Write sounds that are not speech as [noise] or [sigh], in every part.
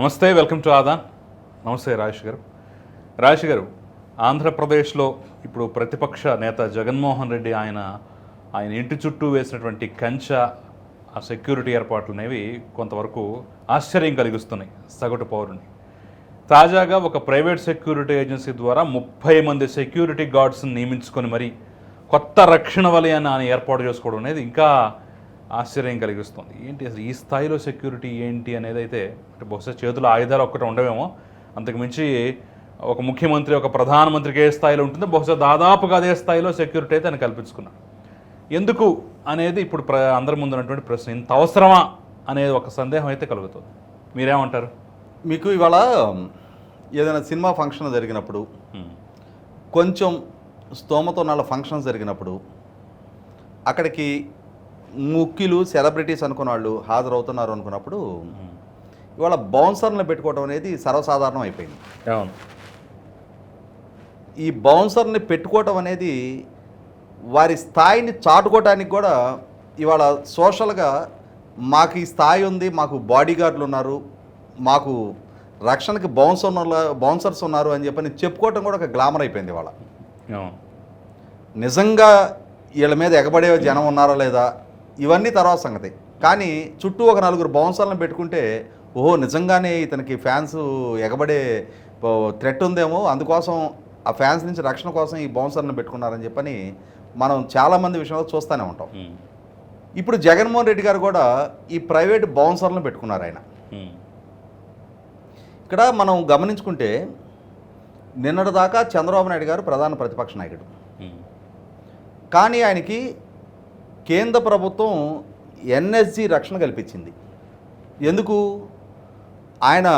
నమస్తే welcome to Aadan. నమస్తే రాజేష్ గారు. రాజేష్ గారు ఆంధ్రప్రదేశ్లో ఇప్పుడు ప్రతిపక్ష నేత జగన్మోహన్ రెడ్డి ఆయన ఆయన ఇంటి చుట్టూ వేసినటువంటి కంచె ఆ సెక్యూరిటీ ఏర్పాట్లు అనేవి కొంతవరకు ఆశ్చర్యం కలిగిస్తున్నాయి సగటు పౌరుని. తాజాగా ఒక ప్రైవేట్ సెక్యూరిటీ ఏజెన్సీ ద్వారా ముప్పై మంది సెక్యూరిటీ గార్డ్స్ని నియమించుకొని మరి కొత్త రక్షణ వలయాన్ని ఆయన ఏర్పాటు చేసుకోవడం అనేది ఇంకా ఆశ్చర్యం కలిగిస్తుంది. ఏంటి అసలు ఈ స్థాయిలో సెక్యూరిటీ ఏంటి అనేది అయితే అంటే బహుశా చేతుల ఆయుధాలు ఒక్కటి ఉండవేమో. అంతకుమించి ఒక ముఖ్యమంత్రి ఒక ప్రధానమంత్రికి ఏ స్థాయిలో ఉంటుందో బహుశా దాదాపుగా అదే స్థాయిలో సెక్యూరిటీ అయితే ఆయన కల్పించుకున్నాడు ఎందుకు అనేది ఇప్పుడు ప్ర అందరి ముందు ఉన్నటువంటి ప్రశ్న. ఇంత అవసరమా అనేది ఒక సందేహం అయితే కలుగుతుంది. మీరేమంటారు? మీకు ఇవాళ ఏదైనా సినిమా ఫంక్షన్ జరిగినప్పుడు. కొంచెం స్తోమత ఉన్న ఫంక్షన్ జరిగినప్పుడు అక్కడికి ముఖ్యులు సెలబ్రిటీస్ అనుకున్న వాళ్ళు హాజరవుతున్నారు అనుకున్నప్పుడు ఇవాళ బౌన్సర్లను పెట్టుకోవడం అనేది సర్వసాధారణం అయిపోయింది. అవును. ఈ బౌన్సర్ని పెట్టుకోవటం అనేది వారి స్థాయిని చాటుకోవటానికి కూడా ఇవాళ సోషల్గా మాకు ఈ స్థాయి ఉంది మాకు బాడీ గార్డులు ఉన్నారు మాకు రక్షణకి బౌన్సర్ బౌన్సర్స్ ఉన్నారు అని చెప్పని చెప్పుకోవటం కూడా ఒక గ్లామర్ అయిపోయింది ఇవాళ. నిజంగా వీళ్ళ మీద ఎగబడే జనం ఉన్నారా లేదా? ఇవన్నీ తర్వాత సంగతి కానీ చుట్టూ ఒక నలుగురు బౌన్సర్లను పెట్టుకుంటే ఓహో నిజంగానే ఇతనికి ఫ్యాన్స్ ఎగబడే థ్రెట్ ఉందేమో అందుకోసం ఆ ఫ్యాన్స్ నుంచి రక్షణ కోసం ఈ బౌన్సర్లను పెట్టుకున్నారని చెప్పని మనం చాలామంది విషయంలో చూస్తూనే ఉంటాం. ఇప్పుడు జగన్మోహన్ రెడ్డి గారు కూడా ఈ ప్రైవేట్ బౌన్సర్లను పెట్టుకున్నారు ఆయన. ఇక్కడ మనం గమనించుకుంటే నిన్నటిదాకా చంద్రబాబు నాయుడు గారు ప్రధాన ప్రతిపక్ష నాయకుడు. కానీ ఆయనకి కేంద్ర ప్రభుత్వం ఎన్ఎస్జి రక్షణ కల్పించింది. ఎందుకు? ఆయన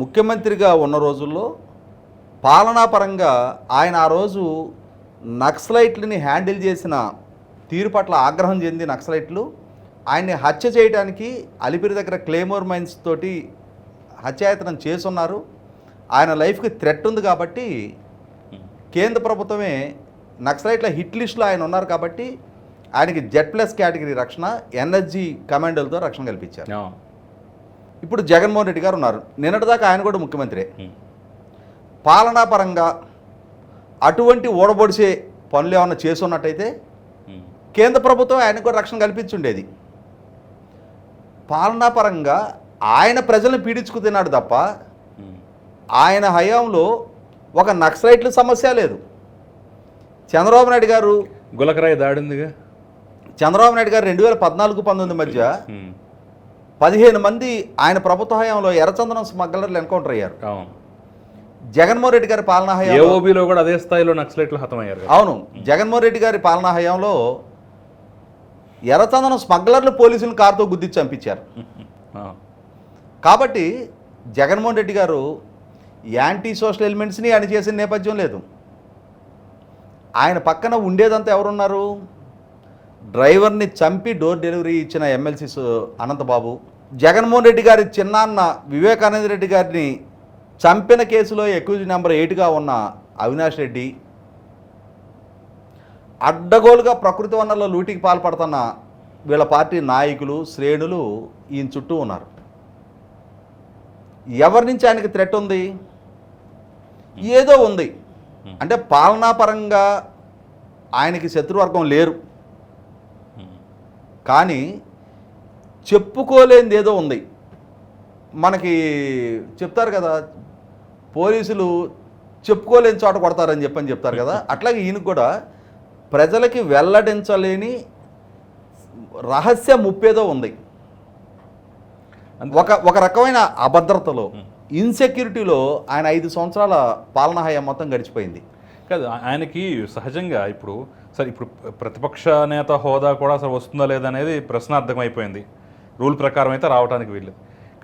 ముఖ్యమంత్రిగా ఉన్న రోజుల్లో పాలనాపరంగా ఆయన ఆ రోజు నక్సలైట్లని హ్యాండిల్ చేసిన తీరు పట్ల ఆగ్రహం చెంది నక్సలైట్లు ఆయన్ని హత్య చేయడానికి అలిపిరి దగ్గర క్లేమోర్ మైన్స్ తోటి హత్యాయతనం చేసున్నారు ఆయన లైఫ్కి థ్రెట్ ఉంది కాబట్టి కేంద్ర ప్రభుత్వమే నక్సలైట్ల హిట్ లిస్టులో ఆయన ఉన్నారు కాబట్టి ఆయనకి జెడ్ ప్లస్ కేటగిరీ రక్షణ ఎన్ఎస్జి కమాండోలతో రక్షణ కల్పించారు. ఇప్పుడు జగన్మోహన్ రెడ్డి గారు ఉన్నారు. నిన్నటిదాకా ఆయన కూడా ముఖ్యమంత్రి. పాలనాపరంగా అటువంటి ఓడబొడిసే పనులు ఏమన్నా చేసున్నట్టయితే హ్మ్. కేంద్ర ప్రభుత్వం ఆయనకు కూడా రక్షణ కల్పించుండేది. పాలనాపరంగా ఆయన ప్రజలను పీడించుకు తిన్నాడు తప్ప. ఆయన హయాంలో ఒక నక్సలైట్ల సమస్య లేదు. చంద్రబాబు నాయుడు గారు గులకరాయి దాడిందిగా? చంద్రబాబు నాయుడు గారు రెండు వేల పద్నాలుగు పంతొమ్మిది మధ్య. పదిహేను మంది ఆయన ప్రభుత్వ హయాంలో ఎర్రచందనం స్మగ్లర్లు ఎన్కౌంటర్ అయ్యారు. జగన్మోహన్ రెడ్డి గారి పాలనా హయాంలో కూడా అదే స్థాయిలో నక్సలైట్లు హతమయ్యారు. అవును. జగన్మోహన్ రెడ్డి గారి పాలనా హయాంలో ఎర్రచందనం స్మగ్లర్లు పోలీసులను కారుతో గుద్ది చంపించారు. కాబట్టి జగన్మోహన్ రెడ్డి గారు యాంటీ సోషల్ ఎలిమెంట్స్ని ఆయన చేసిన నేపథ్యం లేదు. ఆయన పక్కన ఉండేదంతా ఎవరున్నారు? డ్రైవర్ని చంపి డోర్ డెలివరీ ఇచ్చిన ఎమ్మెల్సీ అనంతబాబు జగన్మోహన్ రెడ్డి గారి చిన్నాన్న వివేకానంద రెడ్డి గారిని చంపిన కేసులో ఎక్యూజ్ నెంబర్ ఎయిట్గా ఉన్న అవినాష్ రెడ్డి అడ్డగోలుగా ప్రకృతి వనరుల లూటికి పాల్పడుతున్న వీళ్ళ పార్టీ నాయకులు శ్రేణులు ఈయన చుట్టూ ఉన్నారు. ఎవరి నుంచి ఆయనకి థ్రెట్ ఉంది? ఏదో ఉంది. అంటే పాలనాపరంగా ఆయనకి శత్రువర్గం లేరు. కానీ చెప్పుకోలేనిది ఏదో ఉంది. మనకి చెప్తారు కదా పోలీసులు చెప్పుకోలేని చోట కొడతారని చెప్పని చెప్తారు కదా [laughs] అట్లాగే ఈయనకు కూడా ప్రజలకి వెల్లడించలేని రహస్య ముప్పేదో ఉంది. ఒక ఒక రకమైన అభద్రతలో ఇన్సెక్యూరిటీలో ఆయన ఐదు సంవత్సరాల పాలనా హయాం మొత్తం గడిచిపోయింది. కాదు ఆయనకి సహజంగా ఇప్పుడు సరే ఇప్పుడు ప్రతిపక్ష నేత హోదా కూడా అసలు వస్తుందా లేదా అనేది ప్రశ్నార్థకం అయిపోయింది రూల్ ప్రకారం అయితే రావడానికి వీళ్ళు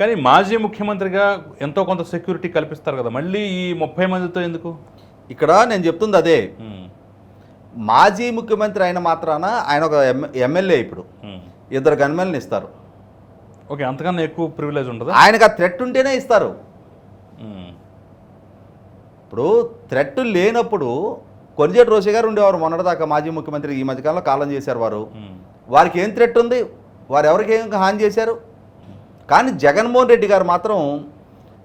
కానీ మాజీ ముఖ్యమంత్రిగా ఎంతో కొంత సెక్యూరిటీ కల్పిస్తారు కదా మళ్ళీ ఈ ముప్పై మందితో ఎందుకు? ఇక్కడ నేను చెప్తుంది అదే. మాజీ ముఖ్యమంత్రి అయిన మాత్రాన ఆయన ఒక ఎమ్- ఎమ్మెల్యే ఇప్పుడు. ఇద్దరు గన్మెన్లు ఇస్తారు. ఓకే అంతకన్నా ఎక్కువ ప్రివిలేజ్ ఉంటుందా ఆయనకు ఆ థ్రెట్ ఉంటేనే ఇస్తారు. ఇప్పుడు థ్రెట్ లేనప్పుడు కొనిజేటి రోషి గారు ఉండేవారు మొన్నటిదాకా మాజీ ముఖ్యమంత్రి ఈ మధ్యకాలంలో కాలం చేశారు వారు. వారికి ఏం థ్రెట్ ఉంది? వారు ఎవరికి ఏం హాని చేశారు? కానీ జగన్మోహన్ రెడ్డి గారు మాత్రం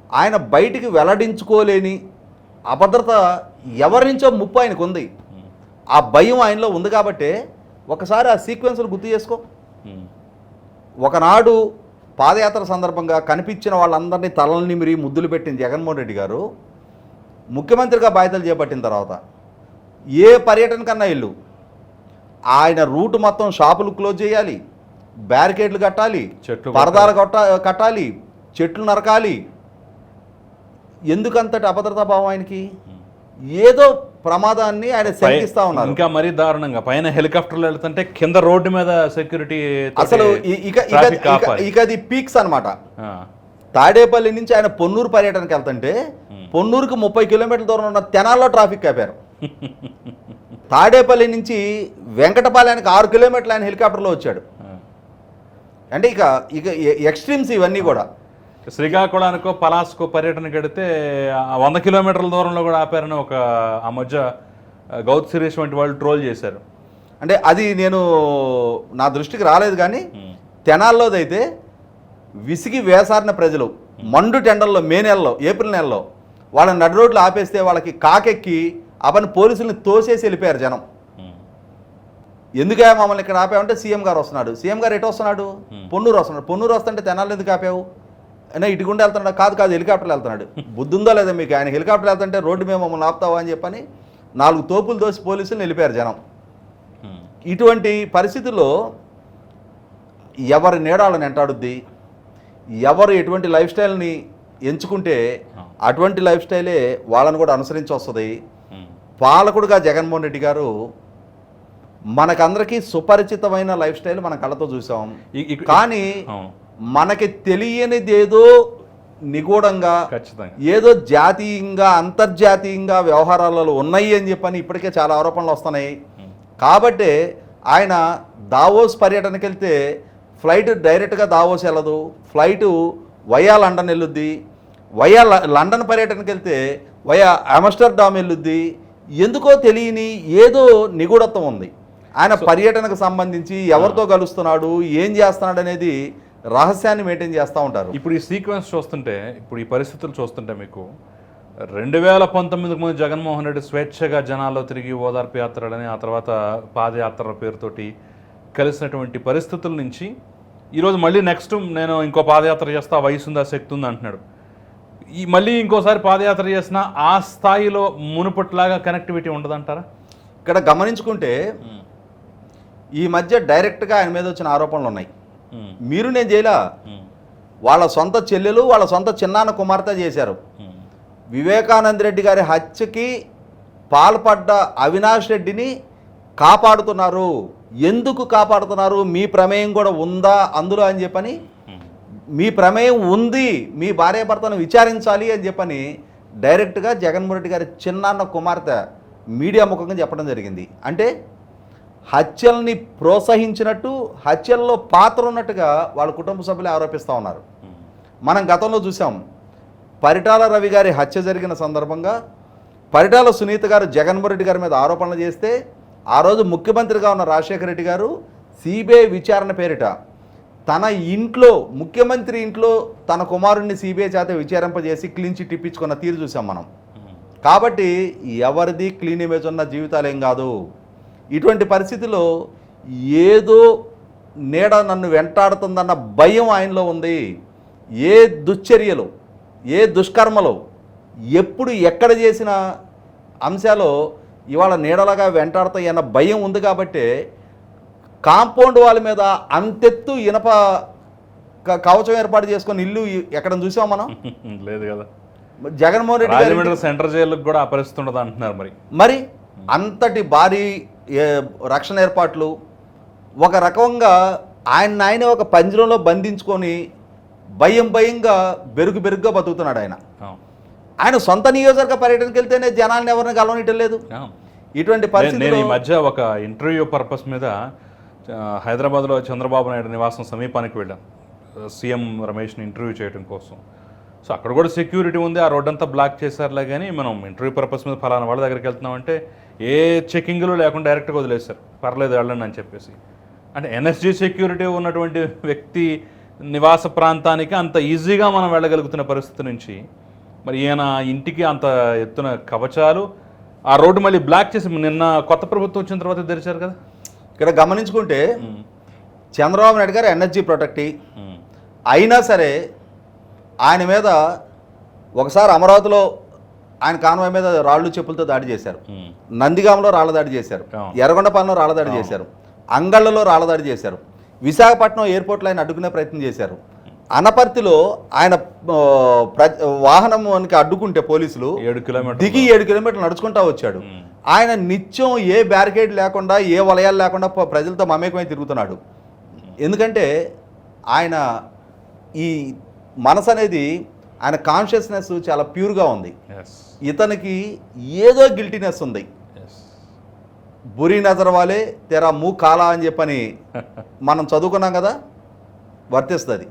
ఆయన బయటికి వెల్లడించుకోలేని అభద్రత ఎవరి నుంచో ముప్పు ఆయనకు ఉంది. ఆ భయం ఆయనలో ఉంది కాబట్టే ఒకసారి ఆ సీక్వెన్స్లు గుర్తు చేసుకో. ఒకనాడు పాదయాత్ర సందర్భంగా కనిపించిన వాళ్ళందరినీ తలలు నిమిరి ముద్దులు పెట్టిన జగన్మోహన్ రెడ్డి గారు ముఖ్యమంత్రిగా బాధ్యతలు చేపట్టిన తర్వాత ఏ పర్యటన కన్నా ఇల్లు ఆయన రూట్ మొత్తం షాపులు క్లోజ్ చేయాలి బ్యారికేడ్లు కట్టాలి చెట్లు పరదాలు కట్ట కట్టాలి చెట్లు నరకాలి. ఎందుకంతటి అభద్రతా భావం ఆయనకి? ఏదో ప్రమాదాన్ని ఆయన శంకిస్తా ఉన్నారు. ఇంకా మరీ దారుణంగా పైన హెలికాప్టర్లు వెళ్తుంటే కింద రోడ్డు మీద సెక్యూరిటీ అసలు ఇక ఇక ఇక- ఇక అది పీక్స్ అన్నమాట. తాడేపల్లి నుంచి ఆయన పొన్నూరు పర్యటనకి వెళ్తుంటే పొన్నూరుకి ముప్పై కిలోమీటర్ల దూరం ఉన్న తెనాల్లో ట్రాఫిక్ కాపారు తాడేపల్లి నుంచి వెంకటపాలయానికి ఆరు కిలోమీటర్లు ఆయన హెలికాప్టర్లో వచ్చాడు. అంటే ఇక ఇక ఎక్స్ట్రీమ్స్ ఇవన్నీ కూడా. శ్రీకాకుళానికో పలాస్కో పర్యటనకి వెడితే వంద కిలోమీటర్ల దూరంలో కూడా ఆపారని ఒక ఆ మధ్య గౌత్ శిరీష్ వంటి వాళ్ళు ట్రోల్ చేశారు. అంటే అది నేను నా దృష్టికి రాలేదు కానీ తెనాల్లోదైతే విసిగి వేసారిన ప్రజలు. మండు టెండర్లో మే నెలలో ఏప్రిల్ నెలలో వాళ్ళని నడు రోడ్లు ఆపేస్తే వాళ్ళకి కాకెక్కి పని పోలీసుల్ని తోసేసి వెళ్ళిపోయారు జనం. ఎందుకే మమ్మల్ని ఇక్కడ ఆపావంటే సీఎం గారు వస్తున్నాడు. సీఎం గారు ఎటు వస్తున్నాడు? పొన్నూరు వస్తున్నాడు. పొన్నూరు వస్తుంటే తెనాలి ఎందుకు ఆపావు? అయినా ఇటుకుండా వెళ్తున్నాడు? కాదు కాదు హెలికాప్టర్లు వెళ్తున్నాడు. [laughs] బుద్ధి ఉందో లేదా మీకు ఆయన హెలికాప్టర్ వెళ్తుంటే రోడ్డు మీద మమ్మల్ని ఆపుతావా అని చెప్పని నాలుగు తోపులు దోసి పోలీసులు వెళ్ళిపోయారు జనం. ఇటువంటి పరిస్థితుల్లో ఎవరి నీడాలను వెంటాడుద్ది ఎవరు ఎటువంటి లైఫ్ స్టైల్ని ఎంచుకుంటే అటువంటి లైఫ్ స్టైలే వాళ్ళని కూడా అనుసరించి వస్తుంది. పాలకుడుగా జగన్మోహన్ రెడ్డి గారు మనకందరికీ సుపరిచితమైన లైఫ్ స్టైల్ మన కళ్ళతో చూసాం. కానీ మనకి తెలియనిదేదో నిగూఢంగా ఖచ్చితంగా. ఏదో జాతీయంగా అంతర్జాతీయంగా వ్యవహారాలలో ఉన్నాయి అని చెప్పని ఇప్పటికే చాలా ఆరోపణలు వస్తున్నాయి. కాబట్టే ఆయన దావోస్ పర్యటనకి వెళ్తే ఫ్లైట్ డైరెక్ట్గా దావోస్ వెళ్ళదు. ఫ్లైటు వయా లండన్ వెళ్ళుద్ది. వయా లండన్ పర్యటనకి వెళ్తే వయా ఆమ్స్టర్డామ్ వెళ్ళుద్ది ఎందుకో తెలియని ఏదో నిగూఢత్వం ఉంది. ఆయన పర్యటనకు సంబంధించి ఎవరితో కలుస్తున్నాడు ఏం చేస్తున్నాడు అనేది రహస్యాన్ని మెయింటైన్ చేస్తూ ఉంటారు. ఇప్పుడు ఈ సీక్వెన్స్ చూస్తుంటే ఇప్పుడు ఈ పరిస్థితులు చూస్తుంటే మీకు రెండు వేల పంతొమ్మిదికి ముందు జగన్మోహన్ రెడ్డి స్వేచ్ఛగా జనాల్లో తిరిగి ఓదార్పు యాత్రలని ఆ తర్వాత పాదయాత్ర పేరుతోటి కలిసినటువంటి పరిస్థితుల నుంచి ఈరోజు మళ్ళీ నెక్స్ట్ నేను ఇంకో పాదయాత్ర చేస్తా వయసు ఉందా శక్తి ఉంది అంటున్నాడు. ఈ మళ్ళీ ఇంకోసారి పాదయాత్ర చేసినా ఆ స్థాయిలో మునుపట్లాగా కనెక్టివిటీ ఉండదంటారా? ఇక్కడ గమనించుకుంటే ఈ మధ్య డైరెక్ట్గా ఆయన మీద వచ్చిన ఆరోపణలు ఉన్నాయి. మీరు నేను చేయలా. వాళ్ళ సొంత చెల్లెలు వాళ్ళ సొంత చిన్నాన్న కుమార్తె చేశారు. వివేకానంద రెడ్డి గారి హత్యకి పాల్పడ్డ అవినాష్ రెడ్డిని కాపాడుతున్నారు. ఎందుకు కాపాడుతున్నారు? మీ ప్రమేయం కూడా ఉందా అందులో అని చెప్పని మీ ప్రమేయం ఉంది మీ భార్యాభర్తను విచారించాలి అని చెప్పని డైరెక్ట్గా జగన్మోహన్ రెడ్డి గారి చిన్నాన్న కుమార్తె మీడియా ముఖంగా చెప్పడం జరిగింది. అంటే హత్యల్ని ప్రోత్సహించినట్టు హత్యల్లో పాత్ర ఉన్నట్టుగా వాళ్ళ కుటుంబ సభ్యులు ఆరోపిస్తూ ఉన్నారు. మనం గతంలో చూసాం పరిటాల రవి గారి హత్య జరిగిన సందర్భంగా పరిటాల సునీత గారు జగన్మోహన్ రెడ్డి గారి మీద ఆరోపణలు చేస్తే ఆ రోజు ముఖ్యమంత్రిగా ఉన్న రాజశేఖర రెడ్డి గారు సిబిఐ విచారణ పేరిట తన ఇంట్లో ముఖ్యమంత్రి ఇంట్లో తన కుమారుణ్ణి సిబిఐ చేత విచారింపజేసి క్లీన్ చిట్ ఇప్పించుకున్న తీరు చూసాం మనం. కాబట్టి ఎవరిది క్లీన్ ఇమేజ్ ఉన్న జీవితాలు ఏం కాదు. ఇటువంటి పరిస్థితిలో ఏదో నీడ నన్ను వెంటాడుతుందన్న భయం ఆయనలో ఉంది. ఏ దుశ్చర్యలు ఏ దుష్కర్మలు ఎప్పుడు ఎక్కడ చేసిన అంశాలు ఇవాళ నీడలాగా వెంటాడుతాయి అన్న భయం ఉంది కాబట్టి కాంపౌండ్ వాళ్ళ మీద అంతెత్తు ఇనప కవచం ఏర్పాటు చేసుకొని ఇల్లు ఎక్కడ చూసాం మనం? [laughs] లేదు కదా. జగన్మోహన్ రెడ్డి రాజమండ్రి సెంటర్ జైలుకు కూడా ఆ పరిస్థితి ఉండదు అంటున్నారు మరి. మరి అంతటి భారీ రక్షణ ఏర్పాట్లు ఒక రకంగా ఆయన ఆయన ఒక పంజరంలో బంధించుకొని భయం భయంగా బెరుగు బెరుగ్గా బతుకుతున్నాడు ఆయన. ఆయన సొంత నియోజకవర్గ పర్యటనకి వెళ్తేనే జనాలను ఎవరిని కలవనిటం లేదు. అవును. ఇటువంటి నేను- నేను ఈ మధ్య ఒక ఇంటర్వ్యూ పర్పస్ మీద హైదరాబాద్లో చంద్రబాబు నాయుడు నివాసం సమీపానికి వెళ్ళాం. సీఎం రమేష్ని ఇంటర్వ్యూ చేయడం కోసం. సో అక్కడ కూడా సెక్యూరిటీ ఉంది. ఆ రోడ్డు అంతా బ్లాక్ చేశారులే కానీ మనం ఇంటర్వ్యూ పర్పస్ మీద ఫలానా వాళ్ళ దగ్గరికి వెళ్తున్నామంటే ఏ చెకింగ్లు లేకుండా డైరెక్ట్గా వదిలేశారు. పర్లేదు వెళ్ళండి అని చెప్పేసి. అంటే ఎన్ఎస్జీ సెక్యూరిటీ ఉన్నటువంటి వ్యక్తి నివాస ప్రాంతానికి అంత ఈజీగా మనం వెళ్ళగలుగుతున్న పరిస్థితి నుంచి మరి ఈయన ఇంటికి అంత ఎత్తున కవచాలు ఆ రోడ్డు మళ్ళీ బ్లాక్ చేసి నిన్న కొత్త ప్రభుత్వం వచ్చిన తర్వాత తెరిచారు కదా? ఇక్కడ గమనించుకుంటే చంద్రబాబు నాయుడు గారు ఎనర్జీ ప్రొటెక్టీ. అయినా సరే ఆయన మీద ఒకసారి అమరావతిలో ఆయన కాన్వాయ్ మీద రాళ్ళు చెప్పులతో దాడి చేశారు. నందిగామలో రాళ్ళ దాడి చేశారు. ఎర్రగొండపాలెంలో రాళ్ళ దాడి చేశారు. అంగళ్ళలో రాళ్ళ దాడి చేశారు. విశాఖపట్నం ఎయిర్పోర్ట్లో ఆయన అడ్డుకునే ప్రయత్నం చేశారు. అనపర్తిలో ఆయన ప్ర- వాహనానికి అడ్డుకుంటే పోలీసులు ఏడు కిలోమీటర్లు. దిగి ఏడు కిలోమీటర్లు నడుచుకుంటా వచ్చాడు. ఆయన నిత్యం ఏ బ్యారికేడ్ లేకుండా ఏ వలయాలు లేకుండా ప్రజలతో మమేకమై తిరుగుతున్నాడు. ఎందుకంటే ఆయన ఈ మనసు అనేది ఆయన కాన్షియస్నెస్ చాలా ప్యూర్గా ఉంది. ఇతనికి ఏదో గిల్టీనెస్ ఉంది. బురి నజర్ వాలే తెరా మూ కాలా అని చెప్పని [laughs] మనం చదువుకున్నాం కదా? వర్తిస్తుంది.